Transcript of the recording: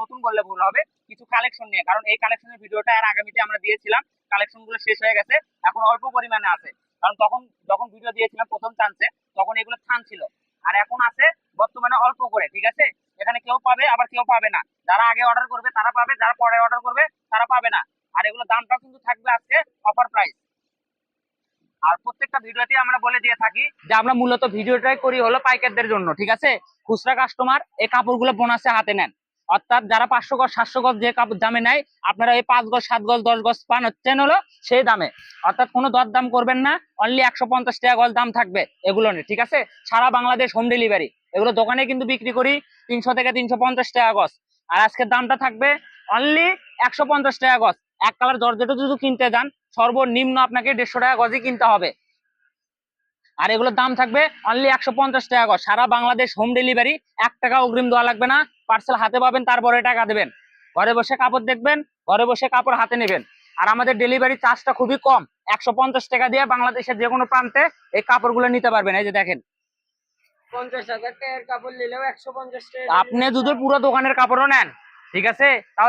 নতুন বললে ভুল হবে, কিছু কালেকশন নিয়ে। কারণ এই কালেকশনের ভিডিওটা আর আগামীতে আমরা দিয়েছিলাম কালেকশনগুলো শেষ হয়ে গেছে, এখন অল্প পরিমাণে আছে। কারণ তখন, যখন ভিডিও দিয়েছিলাম প্রথম চান্সে তখন এগুলো থান ছিল। আর এখন আছে, বর্তমানে অল্প করে, ঠিক আছে? এখানে কেউ পাবে, আবার কেউ পাবে না। যারা আগে অর্ডার করবে, তারা পাবে, যারা পরে অর্ডার করবে, তারা পাবে না। আর এগুলো দামটা কিন্তু থাকবে আজকে অফার প্রাইস আর প্রত্যেকটা ভিডিওতে আমরা বলে দিয়ে থাকি যে, আমরা মূলত ভিডিওটাই করি হলো পাইকারদের জন্য, ঠিক আছে? খুচরা কাস্টমার এই কাপড়গুলো বোনাসে হাতে নেন। অর্থাৎ যারা পাঁচশো গজ, সাতশো গজ যে দামে নেয়, আপনারা এই পাঁচ গজ, সাত গজ, দশ গজ পান হচ্ছেন হলো সেই দামে। অর্থাৎ কোনো দর দাম করবেন না অনলি একশো পঞ্চাশ টাকা গজ দাম থাকবে এগুলো নিয়ে, ঠিক আছে? সারা বাংলাদেশ হোম ডেলিভারি এগুলো দোকানে কিন্তু বিক্রি করি, তিনশো থেকে তিনশো পঞ্চাশ টাকা গজ। আর আজকের দামটা থাকবে অনলি একশো পঞ্চাশ টাকা গজ। এক কালার দরজাটা যদি কিনতে যান, সর্বনিম্ন আপনাকে দেড়শো টাকা গজই কিনতে হবে। আর এগুলোর দাম থাকবে অনলি একশো পঞ্চাশ টাকা গজ সারা বাংলাদেশ হোম ডেলিভারি এক টাকা অগ্রিম দেওয়া লাগবে না। পার্সেল হাতে পাবেন তারপরে টাকা দেবেন। ঘরে বসে কাপড় দেখবেন ঘরে বসে কাপড় হাতে নেবেন। আর আমাদের ডেলিভারি চার্জটা খুবই কম একশো পঞ্চাশ টাকা দিয়ে বাংলাদেশের যে কোনো প্রান্তে এই কাপড়গুলো নিতে পারবেন। এই যে দেখেন। পঞ্চাশ হাজার টাকার কাপড় নিলেও একশো পঞ্চাশ আপনি যদি পুরো দোকানের কাপড়ও নেন ঠিক আছে? তাও